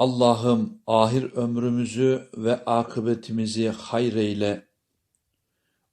Allah'ım ahir ömrümüzü ve akıbetimizi hayreyle.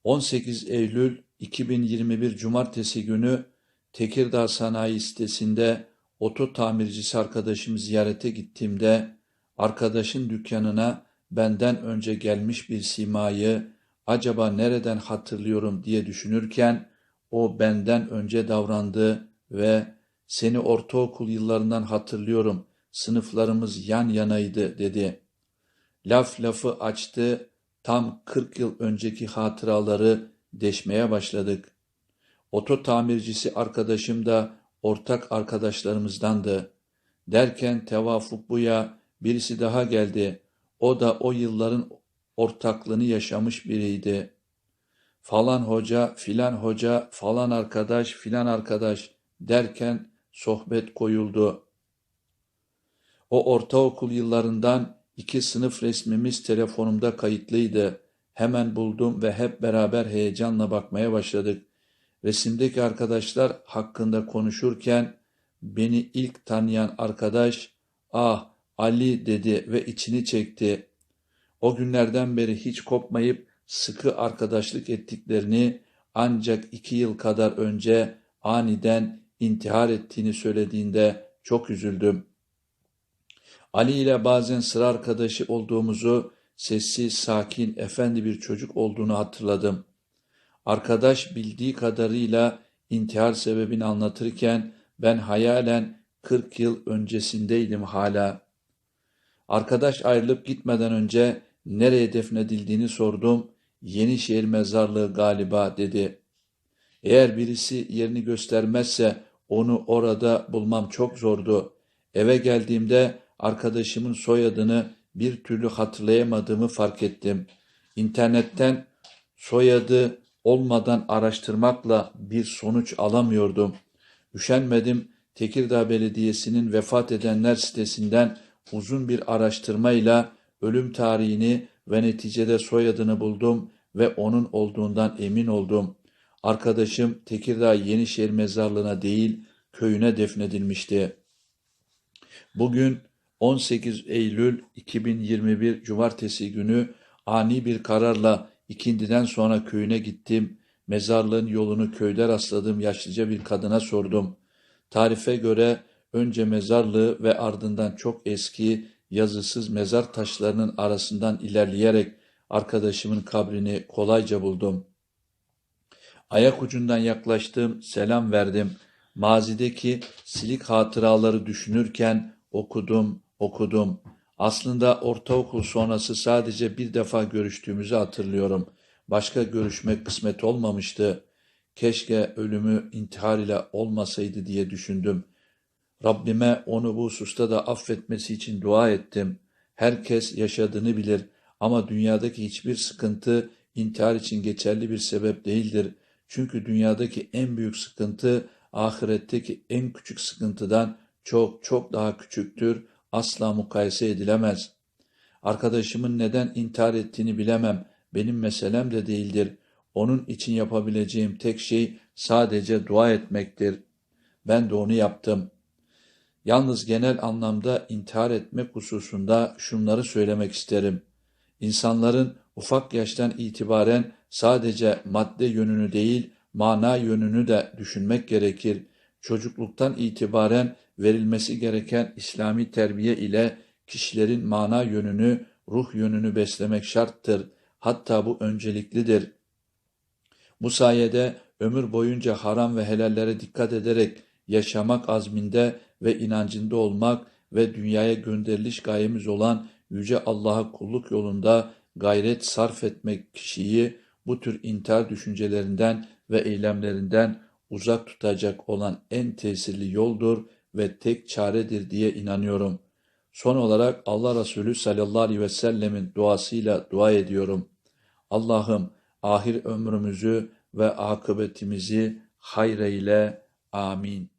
18 Eylül 2021 Cumartesi günü Tekirdağ Sanayi sitesinde oto tamircisi arkadaşımı ziyarete gittiğimde arkadaşın dükkanına benden önce gelmiş bir simayı acaba nereden hatırlıyorum diye düşünürken o benden önce davrandı ve seni ortaokul yıllarından hatırlıyorum, sınıflarımız yan yanaydı dedi. Laf lafı açtı, tam 40 yıl önceki hatıraları deşmeye başladık. Oto tamircisi arkadaşım da ortak arkadaşlarımızdandı. Derken tevafuk buya birisi daha geldi. O da o yılların ortaklığını yaşamış biriydi. Falan hoca, filan hoca, falan arkadaş, filan arkadaş derken sohbet koyuldu. O ortaokul yıllarından iki sınıf resmimiz telefonumda kayıtlıydı. Hemen buldum ve hep beraber heyecanla bakmaya başladık. Resimdeki arkadaşlar hakkında konuşurken beni ilk tanıyan arkadaş ah Ali dedi ve içini çekti. O günlerden beri hiç kopmayıp sıkı arkadaşlık ettiklerini ancak iki yıl kadar önce aniden intihar ettiğini söylediğinde çok üzüldüm. Ali ile bazen sıra arkadaşı olduğumuzu, sessiz, sakin, efendi bir çocuk olduğunu hatırladım. Arkadaş bildiği kadarıyla intihar sebebini anlatırken ben hayalen 40 yıl öncesindeydim hala. Arkadaş ayrılıp gitmeden önce nereye defnedildiğini sordum. Yenişehir mezarlığı galiba dedi. Eğer birisi yerini göstermezse onu orada bulmam çok zordu. Eve geldiğimde arkadaşımın soyadını bir türlü hatırlayamadığımı fark ettim. İnternetten soyadı olmadan araştırmakla bir sonuç alamıyordum. Üşenmedim Tekirdağ Belediyesi'nin vefat edenler sitesinden uzun bir araştırmayla ölüm tarihini ve neticede soyadını buldum ve onun olduğundan emin oldum. Arkadaşım Tekirdağ Yenişehir mezarlığına değil köyüne defnedilmişti. Bugün 18 Eylül 2021 Cumartesi günü ani bir kararla ikindiden sonra köyüne gittim. Mezarlığın yolunu köyde rastladığım yaşlıca bir kadına sordum. Tarife göre önce mezarlığı ve ardından çok eski yazısız mezar taşlarının arasından ilerleyerek arkadaşımın kabrini kolayca buldum. Ayak ucundan yaklaştım, selam verdim. Mazideki silik hatıraları düşünürken okudum, okudum. Aslında ortaokul sonrası sadece bir defa görüştüğümüzü hatırlıyorum. Başka görüşmek kısmet olmamıştı. Keşke ölümü intihar ile olmasaydı diye düşündüm. Rabbime onu bu hususta da affetmesi için dua ettim. Herkes yaşadığını bilir ama dünyadaki hiçbir sıkıntı intihar için geçerli bir sebep değildir. Çünkü dünyadaki en büyük sıkıntı ahiretteki en küçük sıkıntıdan çok çok daha küçüktür, asla mukayese edilemez. Arkadaşımın neden intihar ettiğini bilemem, benim meselem de değildir. Onun için yapabileceğim tek şey sadece dua etmektir. Ben de onu yaptım. Yalnız genel anlamda intihar etmek hususunda şunları söylemek isterim. İnsanların ufak yaştan itibaren sadece madde yönünü değil, mana yönünü de düşünmek gerekir. Çocukluktan itibaren verilmesi gereken İslami terbiye ile kişilerin mana yönünü, ruh yönünü beslemek şarttır. Hatta bu önceliklidir. Bu sayede ömür boyunca haram ve helallere dikkat ederek yaşamak azminde ve inancında olmak ve dünyaya gönderiliş gayemiz olan Yüce Allah'a kulluk yolunda gayret sarf etmek kişiyi bu tür intihar düşüncelerinden ve eylemlerinden uzak tutacak olan en tesirli yoldur ve tek çaredir diye inanıyorum. Son olarak Allah Resulü sallallahu aleyhi ve sellemin duasıyla dua ediyorum. Allah'ım ahir ömrümüzü ve akıbetimizi hayreyle. Amin.